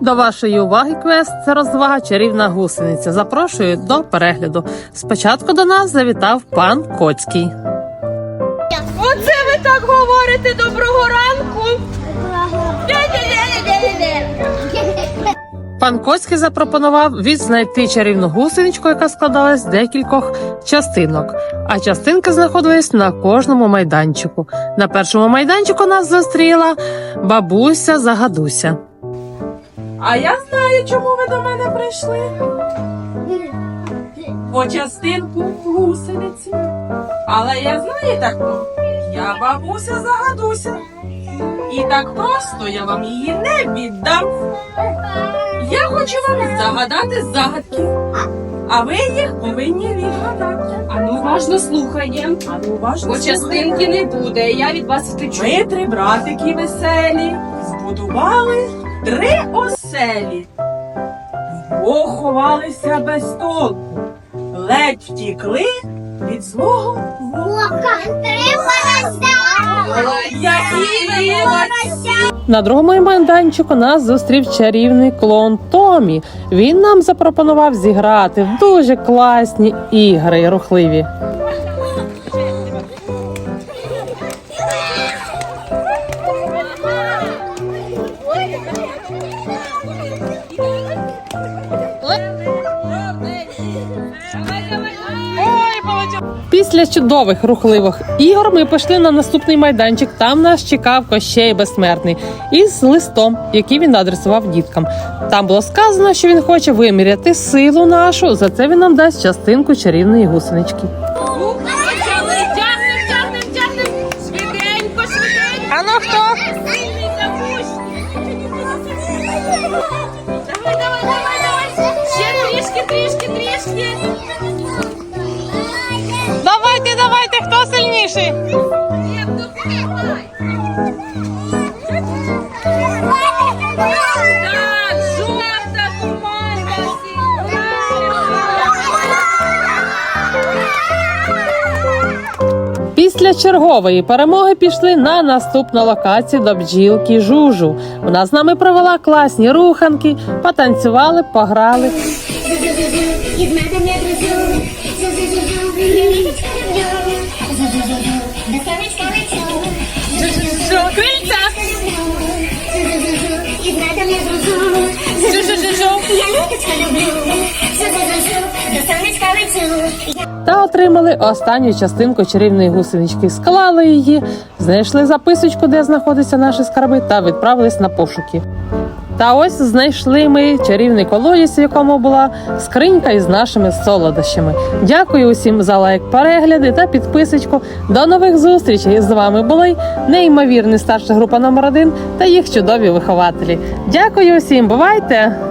До вашої уваги квест це розвага чарівна гусениця. Запрошую до перегляду. Спочатку до нас завітав пан Коцький. Оце ви так говорите доброго ранку. Пан Коцький запропонував відзнайти чарівну гусеничку, яка складалась з декількох частинок. А частинки знаходились на кожному майданчику. На першому майданчику нас зустріла бабуся Загадуся. А я знаю, чому ви до мене прийшли. По частинку гусениці. Але я знаєте хто? Я бабуся загадуся. І так просто я вам її не віддам. Я хочу вам загадати загадки. А ви їх повинні відгадати. А ну уважно слухаємо. А ну уважно Бо частинки не буде, я від вас втечу. Ми три братики веселі збудували три оселі. Вдвох ховалися без толку, ледь втікли від злого вовка. На другому майданчику нас зустрів чарівний клон Томі. Він нам запропонував зіграти в дуже класні ігри рухливі. Після чудових рухливих ігор ми пішли на наступний майданчик. Там нас чекав Кощей Безсмертний із листом, який він адресував діткам. Там було сказано, що він хоче виміряти силу нашу. За це він нам дасть частинку чарівної гусенички. Допомагай. Так. Після чергової перемоги пішли на наступну локацію до бджілки Жужу. Вона з нами провела класні руханки, потанцювали, пограли. Із медом я дружу, зу-зу-зу-зу, зу-зу-зу-зу, до сонечка лечу. Крильця. Зу-зу-зу-зу, із медом я дружу, зу-зу-зу-зу, я люточка люблю. Зу-зу-зу-зу, до сонечка лечу. та отримали останню частинку чарівної гусенички. Склали її, знайшли записочку, де знаходяться наші скарби, та відправились на пошуки. Та ось знайшли ми чарівний колодязь, в якому була скринька із нашими солодощами. Дякую усім за лайк, перегляди та підписочку. До нових зустрічей! З вами були неймовірний старша група номер 1 та їх чудові вихователі. Дякую усім, бувайте!